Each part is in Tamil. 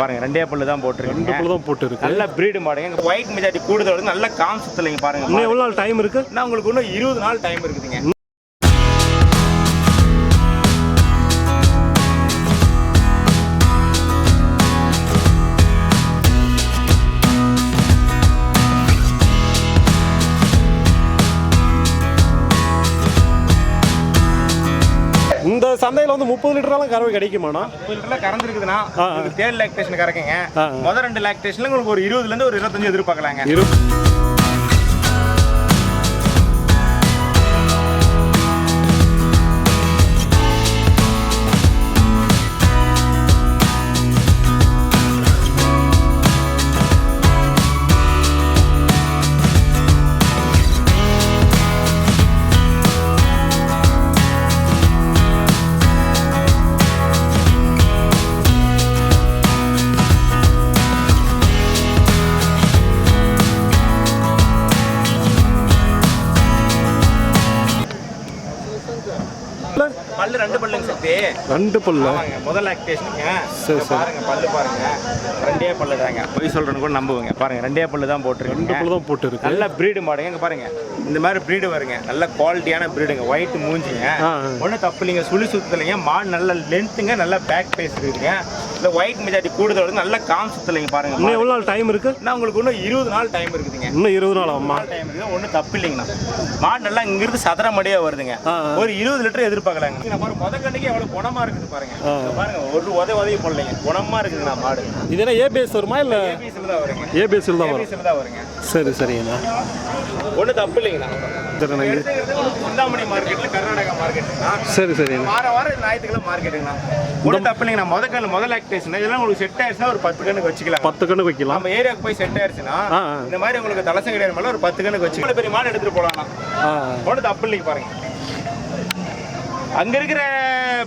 பாருங்க ரெண்டே பல்லு தான் ரெண்டு போட்டிருக்கீங்க பல்லு தான் போட்டு இருக்கு நல்ல பிரீடு மாடுங்க. ஒயிட் மெஜாரிட்டி கூடுதல் நல்ல காம்சத்துலங்க பாருங்க இன்னும் எவ்வளோ நாள் டைம் இருக்கு? நான் உங்களுக்கு இன்னும் இருபது நாள் டைம் இருக்குதுங்க. இந்த சந்தையில் வந்து முப்பது லிட்டராலும் கறவை கிடைக்குமாண்ணா முப்பது லிட்டர்ல கறந்துருக்குதுன்னா ஆ, ஆ. உங்களுக்கு தேர்ட் லாக்டேஷன் கறக்குங்க. முதல் ரெண்டு லாக்டேஷன்ல உங்களுக்கு ஒரு இருபதுல இருந்து ஒரு இருபத்தஞ்சு எதிர்பார்க்கலாங்க ரெண்டு பல்லு. முதல் லாக்டேஷனுங்க சரி, சரி. பாருங்க பல்லு பாருங்க. ரெண்டே பல்லு தாங்க. பொய் சொல்றேன்னு கூட நம்புவீங்க. பாருங்க ரெண்டே பல்லு தான் ரெண்டு போட்டிருக்கீங்க பல்லு தான் போட்டு இருக்கு நல்ல பிரீடு மாடுங்க. இங்க பாருங்க இந்த மாதிரி பிரீடு வருங்க. நல்ல குவாலிட்டியான பிரீடுங்க ஒயிட் மூஞ்சிங்க. ஒன்றும் தப்பு இல்லைங்க. சுழி சுத்தலைங்க. மாடு நல்ல லென்த்துங்க நல்ல பேக் பேஸ் இருக்குங்க இந்த ஒயிட் மெஜாரிட்டி கூடுதல் வருது நல்ல காம்சத்துலைங்க பாருங்க. இன்னும். எவ்வளோ நாள் டைம் இருக்கு? நான் உங்களுக்கு இன்னும் இருபது நாள் டைம் இருக்குதுங்க. இன்னும் இருபது நாள் ஆகுமா? டைம் இருக்குது ஒன்றும் தப்பு இல்லைங்கண்ணா. மாடு நல்லா இங்கிருந்து சதுர மடியா வருதுங்க. ஒரு இருபது லிட்டர் எதிர்பார்க்கலாங்க. நான் பாருங்க முத கண்ணுக்கு எவ்வளவு குணமா இருக்குது பாருங்க. பாருங்க ஒரு உதவி உதவி போடலைங்க. குணமா இருக்குதுண்ணா மாடு. இது என்ன ஏபிஎஸ் வருமா இல்லை? ஏபிஎஸ்ல தான் வருங்க. ஏபிஎஸ்ல தான் வரும். ஏபிஎஸ்ல தான் வருங்க. சரி சரிங்கண்ணா. ஒன்றும் தப்பு இல்லைங்கண்ணா. சிந்தாமணி மார்க்கெட்ல கர்நாடகா மார்க்கெட்டுங்கண்ணா சரி சரிண்ணா வார வாரம் ஞாயிற்றுக்கிழமை மார்க்கெட்டுங்கண்ணா ஒன்றும் தப்பு இல்லைங்கண்ணா. முத கண்ணு ஆக்டேஷன் இதெல்லாம் உங்களுக்கு செட் ஆயிடுச்சுன்னா ஒரு பத்து கண்ணுக்கு வச்சுக்கலாம். பத்து கண்ணு வைக்கலாம். நம்ம ஏரியாவுக்கு போய் செட் ஆயிடுச்சுன்னா. இந்த மாதிரி உங்களுக்கு தலைசங்கடையார் மேல ஒரு பத்து கண்ணுக்கு வச்சு பெரிய மாடு எடுத்துட்டு போலாம் ஒன்றும் தப்பு இல்லைங்க பாருங்க. அங்க இருக்கிற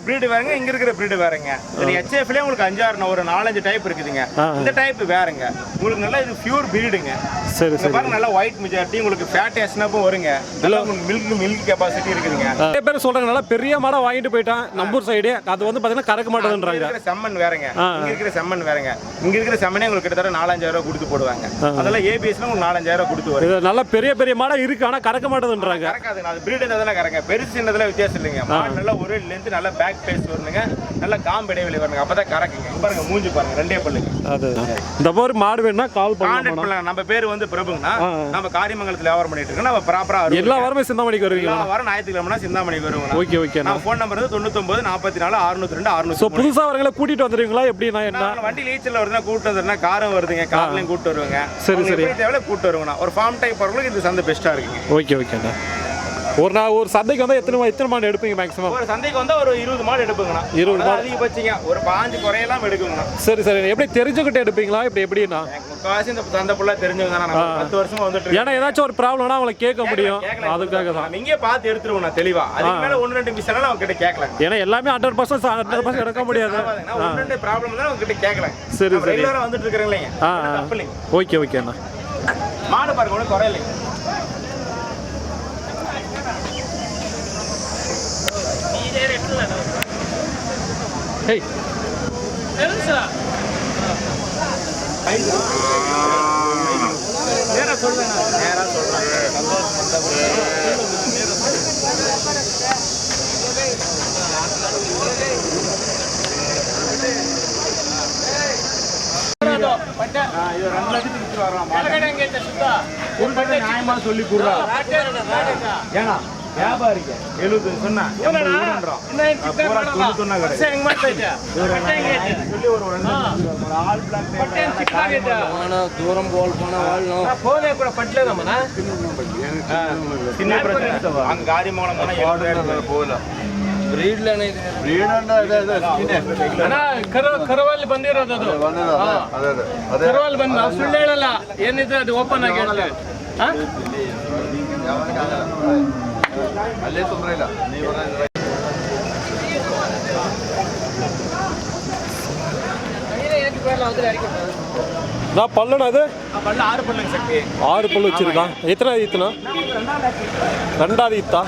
பிரீடு வேறங்க இங்க இருக்கிற பிரீடு வேறங்க. இது ஹெச்எஃப்ல உங்களுக்கு அஞ்சாறு ஒரு நாலஞ்சு டைப் இருக்குதுங்க. இந்த டைப் வேறங்க. உங்களுக்கு நல்லா இது பியூர் பிரீடுங்க சரி சரி. பாருங்க நல்லா ஒயிட் மெஜாரிட்டி உங்களுக்கு ஃபேட் எஸ்னப்பும் வருங்க. நல்லா உங்களுக்கு மில்க் மில்க் கெபாசிட்டி இருக்குதுங்க. நிறைய பேர் சொல்றாங்க நல்லா பெரிய மாடை வாங்கிட்டு போயிட்டான் நம்பூர் சைடு அது வந்து பார்த்தீங்கன்னா கறக்க இங்க மாட்டேதுன்றாங்க. இருக்கிற செம்மண் வேறங்க. இங்க இருக்கிற செம்மண் வேறங்க. இங்க இருக்கிற செம்மனே உங்களுக்கு கிட்டத்தட்ட நாலஞ்சாயிரம் ரூபாய் கொடுத்து போடுவாங்க. அதெல்லாம் ஏபிஎஸ்ல உங்களுக்கு நாலஞ்சாயிரம் ரூபாய் கொடுத்து வரும் இது நல்லா பெரிய பெரிய மாடா இருக்கு ஆனா கறக்க மாட்டேதுன்றாங்க. கறக்காதுங்க. அது பிரீடு இருந்தால் கறங்க. பெருசு சின்னதுல வித்தியாசம் இல்லைங்க. மாடு நல்லா ஒரு லென்த் நல்ல பேக் பேஸ் வரணுங்க. நல்ல காம்பு இடைவெளி வரணுங்க. அப்பதான் கறக்குங்க. இங்க பாருங்க மூஞ்சி பாருங்க ரெண்டே பல்லுங்க. அது இந்த மாதிரி மாடு வேணும்னா கால் கான்டாக்ட் பண்ணலாம். நம்ம பேர் வந்து பிரபுங்கண்ணா. நம்ம காரியமங்கலத்தில் வியாபாரம் பண்ணிட்டு இருக்கோம். நம்ம ப்ராப்பரா எல்லா வாரமே சிந்தாமணிக்கு வருவீங்களா எல்லா வாரம் ஞாயிற்றுக்கிழமை சிந்தாமணிக்கு வருவோம் ஓகே ஓகேண்ணா நம்ம ஃபோன் நம்பர் வந்து தொண்ணூத்தொம்பது நாற்பத்தி நாலு அறுநூத்தி ரெண்டு ஸோ அறுநூத்தி புதுசா வரவங்களை கூட்டிட்டு வந்துடுவீங்களா எப்படின்னா என்ன? வண்டி லீச்சல் வருதுன்னா கூட்டு வந்துருன்னா காரம் வருதுங்க கார்லையும் கூட்டு வருவாங்க. சரி, சரி. தேவையில்ல கூட்டு வருவாங்கண்ணா ஒரு ஃபார்ம் டைப் வரவங்களுக்கு இந்த சந்தை பெஸ்ட்டாக இருக்குங்க. ஓகே ஓகேண்ணா. ஒரு நான் ஒரு சந்தைக்கு வந்தால் எத்தனை எத்தனை மாடு எடுப்பீங்க மேக்ஸிமம் ஒரு சந்தைக்கு வந்தா ஒரு இருபது மாடு எடுப்புங்கண்ணா. இருபது அவ்வளவுதான் அதிகபட்சங்க. ஒரு பாஞ்சு குறையெல்லாம் எடுக்குங்கண்ணா. சரி சரி. எப்படி தெரிஞ்சுக்கிட்டு எடுப்பீங்களா? இப்படி எப்படின்னா? முக்காவாசி இந்த சந்தை ஃபுல்லாக நம்ம பத்து வருஷமா வந்துட்டு. ஏன்னா ஏதாச்சும் ஒரு ப்ராப்ளம்னா அவங்கள கேட்க முடியும். அதுக்காக தான் இங்கே பார்த்து எடுத்துருவோம் நான் தெளிவா. அதுக்கு மேல ஒன்று ரெண்டு மிஸ் அவங்க கிட்ட கேட்கலாம். ஏன்னா எல்லாமே ஹண்ட்ரட் பர்சன்ட் ஹண்ட்ரட் பர்சன்ட் எடுக்க முடியாது. ஒன்று ரெண்டு ப்ராப்ளம் தான் அவங்க கிட்ட கேட்கலாம். சரி, சரி. ரெகுலரா வந்துட்டு இல்லைங்க. ஓகே ஓகேண்ணா மாடு பாருங்க ஒன்றும் குறையில்லைங்க ஹேய் நேரா சொல்றேன் நேரா சொல்றேன் சொல்லி கொடுறா ஏன்னா ಕರವಲ್ಲಿ ಬಂದಿರೋದು ಅದು. ಅದೇ ಅದೇ ಸುಳ್ಳು ಹೇಳಲ್ಲ. ಏನಿದ್ರೆ ಅದು ಓಪನ್ ಆಗಿ ಹೇಳಲ್ಲ ಅಲ್ಲೇ ತೊಂದರೆ ಇಲ್ಲ ನೀವು അതിലായിരിക്കും நான் பல்லுண்ணா அது பல்லு ஆறு சக்தி. ஆறு பல்லு வச்சிருக்கான் எத்தனை ஈத்துனா ரெண்டாவது ஈத்தா.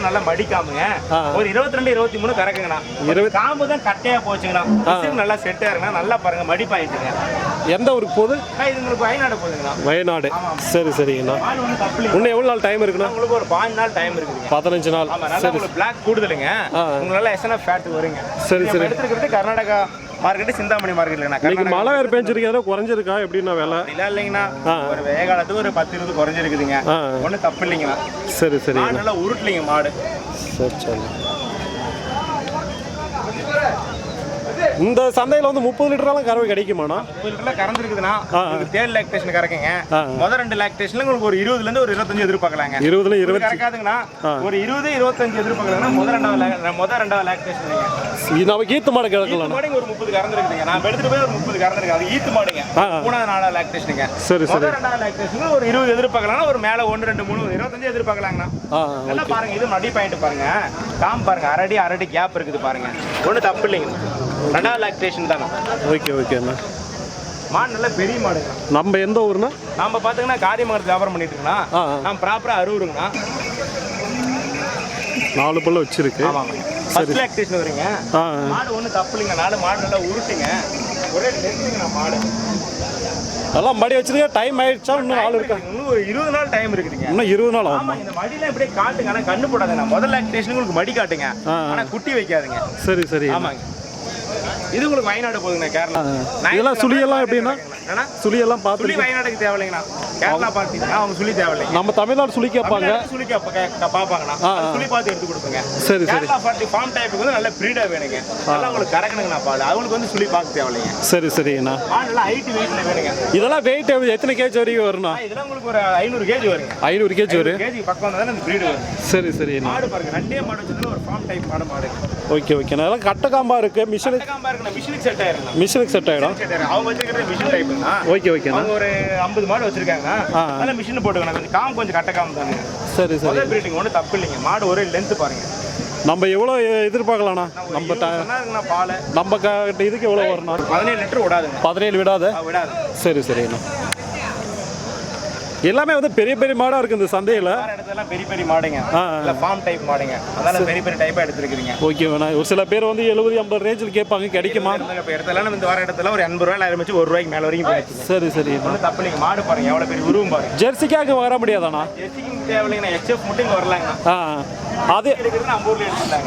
நல்ல மடிக்காமுங்க. ஒரு இருபத்தி ரெண்டு இருபத்தி மூணு கறக்குங்கண்ணா. இருபது- காம்பு தான் கட்டையா போச்சுங்கண்ணா. நல்லா செட் ஆயிருங்கண்ணா நல்லா பாருங்க மடிப்பாயிட்டுங்க. எந்த ஊருக்கு போகுது? அண்ணா, இது உங்களுக்கு வயநாடு போகுதுங்கண்ணா. வயநாடு. சரி சரிங்கண்ணா. இன்னும் எவ்வளோ நாள் டைம் இருக்குண்ணா? உங்களுக்கு ஒரு பாஞ்சு நாள் டைம் இருக்குதுங்க. பதினஞ்சு நாள். சரி. பிளாக் கூடுதலுங்க. நல்லா எஸ்என்எஃப் ஃபேட் வருங்க. சரி, சரி. எடுத்துக்கிறது கர்நாடகா. மார்க்கெட் சிந்தாமணி மார்க்கெட்லண்ணா மழை வேறு பெஞ்சிருக்கு ஏதோ குறைஞ்சிருக்கா? எப்படின்னா விலை? இல்ல இல்லைங்கண்ணா. ஒரு வேகாலத்துக்கு ஒரு பத்து இருபது குறைஞ்சிருக்குதுங்க. ஒன்றும் தப்பு இல்லைங்கண்ணா. சரி சரிங்கண்ணா நல்லா உருட்டலிங்க மாடு. சரி சரி. இந்த சந்தையில் வந்து முப்பது லிட்டரெல்லாம் கறவை கிடைக்குமாண்ணா? முப்பது லிட்டர்ல ஆ. உங்களுக்கு தேர்ட் லாக்டேஷன் கறக்குங்க. முதல் ரெண்டு லாக்டேஷன்ல உங்களுக்கு ஒரு இருபதுல இருந்து ஒரு இருபத்தஞ்சு எதிர்பார்க்கலாங்க. இருபதுல கறக்காதுங்கண்ணா. ஆ. ஒரு இருபது இருபத்தஞ்சு எதிர்பார்க்கலாங்கன்னா முதல் ரெண்டாவது முதல் ரெண்டாவது லாக்டேஷன் நமக்கு ஈத்து மாடு ஈத்து கிடக்கலண்ணா மாடுங்க ஒரு முப்பது கறந்துருக்குதுங்க. நான் எடுத்துட்டு போய் ஒரு முப்பது கறந்துருக்கு அது ஈத்து மாடுங்க. மூணாவது நாலாவது லாக்டேஷனுங்க சரி சரி. ரெண்டாவது லாக்டேஷன் ஒரு இருபது எதிர்பார்க்கலாம்னா ஒரு மேல ஒன்று ரெண்டு மூணு இருபத்தஞ்சு எதிர்பார்க்கலாங்கண்ணா. நல்லா பாருங்க. இது மடி பாயிண்ட் பாருங்க. காம் பாருங்க. அரடி அரடி கேப் இருக்குது பாருங்க. ஒன்றும் தப்பு இல்லைங்க. ரெண்டாவது லாக்டேஷன் தானே? ஓகே ஓகேண்ணா மாடு நல்ல பெரிய மாடுங்க நம்ம எந்த ஊர்னா நாம பாத்தீங்கன்னா காரியமங்கலத்தில் வியாபாரம் பண்ணிட்டு இருக்கோம்னா. நான் ப்ராப்பரா அறுவருங்கண்ணா நாலு பல்லு வச்சிருக்கு. ஆமாம் ஃபர்ஸ்ட் லாக்டேஷன் வருங்க. மாடு ஒன்றும் தப்பு இல்லைங்க நாலு மாடு நல்லா உருட்டுங்க. ஒரே நெருங்குங்க மாடு. அதெல்லாம் மடி வச்சிருக்க டைம் ஆயிடுச்சா? இன்னும் ஆள் இருக்கா? இன்னும் ஒரு இருபது நாள் டைம் இருக்குதுங்க. இன்னும் இருபது நாள் ஆமா. இந்த மடியில இப்படியே காட்டுங்க. ஆனா கண்ணு போடாதுங்க. முதல் லாக்டேஷன் உங்களுக்கு மடி காட்டுங்க. ஆ. ஆனா குட்டி வைக்காதுங்க. சரி சரி. ஆமாங்க. இது உங்களுக்கு வயநாடு போகுதுங்க கேரளா இதெல்லாம் சுழியெல்லாம் எப்படின்னா? என்னன்னா சுழியெல்லாம் சுழி பார்த்துருக்கேன் வயநாடுக்கு தேவையில்லைங்கண்ணா. கேரளா பார்த்தீங்கன்னா அவங்க சுழி தேவையில்லைங்க. நம்ம தமிழ்நாடு சுழி கேட்பாங்க சுழி கேப்ப- கே- கே- பார்ப்பாங்கண்ணா. சுழி பார்த்து எடுத்து கொடுப்பேங்க சரி சரி. பார்ட்டி ஃபார்ம் டைப்புக்கு வந்து நல்ல பிரீடா வேணுங்க. நல்லா உங்களுக்கு கறக்கணுங்கண்ணா பால் அவங்களுக்கு வந்து சுழி பார்க்க தேவையில்லைங்க. சரி சரிங்கண்ணா. மாடு நல்லா ஹைட் வெயிட்ல வேணுங்க. இதெல்லாம் வெயிட் எத்தனை கேஜி வரைக்கும் வரும்ண்ணா? ஆனா, இதெல்லாம் உங்களுக்கு ஒரு ஐநூறு கேஜி வருங்க. ஐநூறு கேஜி வரும். கேஜி பக்கம் வந்தால் இந்த பிரீடு வரும். சரி சரிண்ணா மாடு பாருங்க ரெண்டே மாடு வச்சதுல ஒரு ஃபார்ம் டைப் மாடு மாடு. ஓகே ஓகேண்ணா. அதெல்லாம் கட்டக்காம்பா இருக்கு. மிஷினுக்கு கட்டக்காம்பா இருக்குண்ணா. மிஷினுக்கு செட் ஆயிருங்க மிஷினுக்கு செட் ஆயிரும். அவங்க வச்சிருக்கிறது மிஷின் டைப்புங்கண்ணா ஓகே ஓகேண்ணா. அவங்க ஒரு ஐம்பது மாடு வச்சிருக்காங்க. ஆ. அதில் மிஷின் போட்டுக்கணும். கொஞ்சம் காம் கொஞ்சம் கட்ட காம் தானே. சரி சரி. பிரீடிங் ஒன்றும் தப்பு இல்லைங்க. மாடு ஒரே லென்த் பாருங்க. நம்ம எவ்வளோ எதிர்பார்க்கலாம்ண்ணா? நம்ம பால். நம்ம இதுக்கு எவ்வளோ வரும்ண்ணா? பதினேழு லிட்டர் விடாதுங்க. பதினேழு விடாத? விடாது. சரி சரிண்ணா. எல்லாமே வந்து பெரிய பெரிய மாடாக இருக்குது இந்த சந்தையில். வேற இடத்துலலாம் பெரிய பெரிய மாடுங்க. இல்லை ஃபார்ம் டைப் மாடுங்க. அதனால பெரிய பெரிய டைப்பாக எடுத்துருக்கிறீங்க. ஓகே வேணா ஒரு சில பேர் வந்து எழுபது ஐம்பது ரேஞ்சில் கேட்பாங்க கிடைக்குமா? இப்போ இடத்துல நம்ம இந்த வர இடத்துல ஒரு எண்பது ரூபாய் ஆரம்பிச்சு ஒரு ரூபாய்க்கு மேலே வரைக்கும் போயிடுச்சு. சரி சரிண்ணா ஒன்றும் தப்பு இல்லைங்க. மாடு பாருங்க எவ்வளோ பெரிய உருவம் பாருங்க ஜெர்சிக்காக வர முடியாதாண்ணா? எஸ்சிக்கும் தேவையில்லைங்கண்ணா. எச்எஃப் மட்டும் இங்கே வரலாங்கண்ணா ஆ அது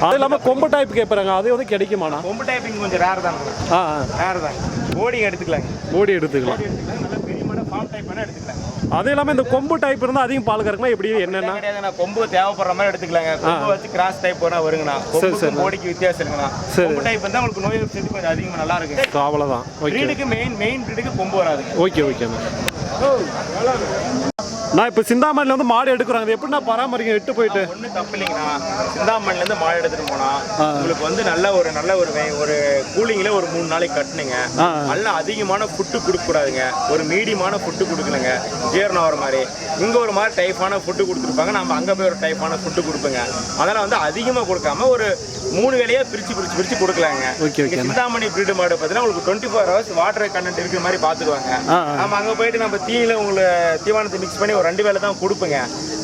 அது இல்லாமல் கொம்பு டைப் கேட்குறாங்க அது வந்து கிடைக்குமாண்ணா? கொம்பு டைப்பிங் கொஞ்சம் ரேர் தாங்க. ஆ ரேர் தாங்க. ஓடிங்க எடுத்துக்கலாங்க. ஓடி எடுத்துக்கலாம். ஓடி எடுத்துக்கலாம் நல்ல பெரிய மாடு ஃபார்ம் டைப் வேணால் எடுத்துக்கலாங்க. அது இல்லாமல் இந்த கொம்பு டைப் இருந்தால் அதிகம் பால் கறக்குமா? எப்படி? என்னென்ன? கொம்பு தேவைப்படுற மாதிரி எடுத்துக்கலாங்க. கொம்பு வச்சு கிராஸ் டைப் போனா வருங்கண்ணா. கொம்புக்கும் கோடிக்கு வித்தியாசம் இருக்குண்ணா. சரி. கொம்பு டைப் வந்து உங்களுக்கு நோய் எதிர்ப்பு கொஞ்சம் அதிகமாக நல்லா இருக்கு அவ்வளோதான் ப்ரீடுக்கு மெயின் மெயின் ப்ரீடுக்கு கொம்பு வராதுங்க. ஓகே ஓகேண்ணா நான் இப்போ சிந்தாமணில வந்து மாடு எடுக்கிறாங்க. அது எப்படிண்ணா பராமரிக்க விட்டு போயிட்டு? ஒன்றும் தப்பு இல்லைங்கண்ணா. சிந்தாமணிலேருந்து மாடு எடுத்துட்டு போனா உங்களுக்கு வந்து நல்ல ஒரு நல்ல ஒரு ஒரு கூலிங்ல ஒரு மூணு நாளைக்கு கட்டுனுங்க. ஆ. நல்ல அதிகமான ஃபுட்டு கொடுக்கக்கூடாதுங்க. ஒரு மீடியமான ஃபுட்டு கொடுக்கணுங்க. ஜீரணம் ஆகிற மாதிரி. இங்கே ஒரு மாதிரி டைப்பான ஃபுட்டு கொடுத்துருப்பாங்க. நம்ம அங்கே போய் ஒரு டைப்பான ஃபுட்டு கொடுப்போங்க. அதனால் வந்து அதிகமாக கொடுக்காம ஒரு மூணு வேலையா பிரித்து பிரித்து பிரித்து கொடுக்கலாங்க. சிந்தாமணி பிரீடு மாடு பார்த்தீங்கன்னா உங்களுக்கு twenty four hours water content இருக்கிற மாதிரி பார்த்துக்குவாங்க. நம்ம அங்கே போயிட்டு நம்ம தீயில உங்களுக்கு தீவனத்தை மிக்ஸ் பண்ணி ஒரு ரெண்டு வேளை தான் கொடுப்பேங்க.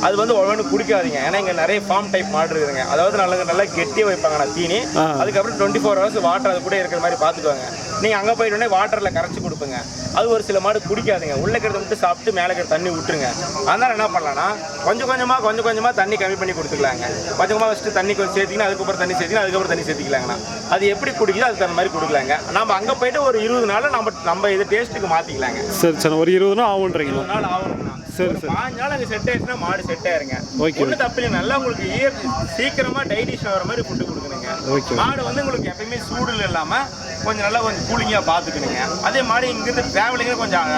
அது வந்து ஒவ்வொன்று குடிக்காதீங்க. ஏன்னா இங்கே நிறைய ஃபார்ம் டைப் மாடு இருக்குதுங்க. அதாவது நல்லா நல்லா கெட்டியாக வைப்பாங்க நான் தீனி. அதுக்கப்புறம் டுவெண்ட்டி ஃபோர் ஹவர்ஸ் வாட்டர் அது கூட இருக்கிற மாதிரி பார்த்துக்குவாங்க நீங்கள் அங்கே போயிட்டோடனே வாட்டரில் கரைச்சி கொடுப்பீங்க. அது ஒரு சில மாடு குடிக்காதுங்க. உள்ள இருக்கிறத மட்டும் சாப்பிட்டு மேலே இருக்கிற தண்ணி விட்டுருங்க. அதனால என்ன பண்ணலாம்னா கொஞ்சம் கொஞ்சமாக கொஞ்சம் கொஞ்சமாக தண்ணி கம்மி பண்ணி கொடுத்துக்கலாங்க. கொஞ்சம் கொஞ்சமாக ஃபஸ்ட்டு தண்ணி கொஞ்சம் சேர்த்திங்கன்னா அதுக்கப்புறம் தண்ணி சேர்த்திங்கன்னா அதுக்கப்புறம் தண்ணி சேர்த்திக்கலாங்கண்ணா. அது எப்படி குடிக்குதோ அதுக்கு தகுந்த மாதிரி கொடுக்கலாங்க. நம்ம அங்கே போயிட்டு ஒரு இருபது நாள் நம்ம நம்ம இது டேஸ்ட்டுக்கு மாற்றிக்கலாங்க சரி சரி. ஒரு இருபது நாள் ஆகுன்றீங்களா? நாள் ஆகணும்ண்ணா சரி, ஒரு பாஞ்சு நாள் அங்கே செட் ஆயிடுச்சுன்னா மாடு செட் ஆயிருங்க. ஓகே, ஒன்றும் தப்பு இல்லை நல்லா உங்களுக்கு இயர் சீக்கிரமா டைஜஷன் ஆகிற மாதிரி ஃபுட்டு கொடுக்கணுங்க. ஓகே. மாடு வந்து உங்களுக்கு எப்பயுமே சூடுல இல்லாம கொஞ்சம் நல்லா கொஞ்சம் கூலிங்காக பார்த்துக்கணுங்க அதே மாதிரி இங்கிருந்து டிராவலிங்க கொஞ்சம்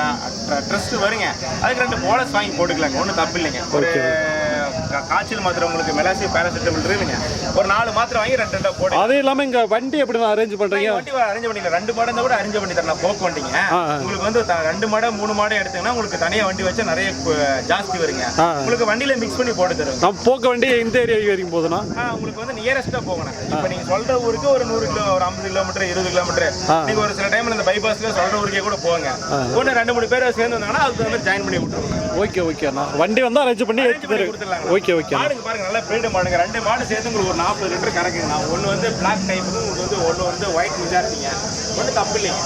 ட்ரெஸ்ட் வருங்க. அதுக்கு ரெண்டு போலஸ் வாங்கி போட்டுக்கலாங்க. ஒன்றும் தப்பு இல்லைங்க ஒரு காய்ச்சல் மாத்திரை உங்களுக்கு மெலாசி பேராசிட்டமல் இருக்குங்க. ஒரு நாலு மாத்திரை வாங்கி ரெண்டு ரெண்டா போடு. அது இல்லாமல் இங்கே வண்டி எப்படி அரேஞ்ச் பண்ணுறீங்க வண்டி அரேஞ்ச் பண்ணிக்கலாம். ரெண்டு மாடு இருந்தா கூட அரேஞ்ச் பண்ணி தரலாம். போக்கு வண்டிங்க. உங்களுக்கு வந்து ரெண்டு மாடை மூணு மாடை எடுத்தீங்கன்னா உங்களுக்கு தனியா வண்டி வச்சா நிறைய ஜாஸ்தி வருங்க. உங்களுக்கு வண்டியில மிக்ஸ் பண்ணி போட்டு தருங்க நம்ம போக்க வண்டி இந்த ஏரியா வரைக்கும் ஆ, உங்களுக்கு வந்து நியரஸ்டா போகணும். இப்போ நீங்க சொல்ற ஊருக்கு ஒரு நூறு கிலோ ஒரு ஐம்பது கிலோமீட்டர் இருபது கிலோமீட்டர். நீங்க ஒரு சில டைம்ல இந்த பைபாஸ்ல சொல்ற ஊருக்கே கூட போங்க. ஒன்று ரெண்டு மூணு பேர் சேர்ந்து வந்தாங்கன்னா அதுக்கு வந்து ஜாயின் பண்ணி விட்டுருவோம். ஓகே ஓகேண்ணா வண்டி வந்து அரேஞ்ச் பண்ணி arrange எடுத்து பண்ணி தரு கொடுத்துடலாங்க. Okay okay. மாடுங்க பாருங்க நல்லா பிரீடு மாடுங்க. ரெண்டு மாடு சேர்த்து உங்களுக்கு ஒரு நாற்பது லிட்டர் கறக்குங்க. ஒன்று வந்து பிளாக் டைப்புக்கு உங்களுக்கு வந்து ஒன்று வந்து ஒயிட் மெஜாரிட்டிங்க ஒன்றும் தப்பு இல்லைங்க.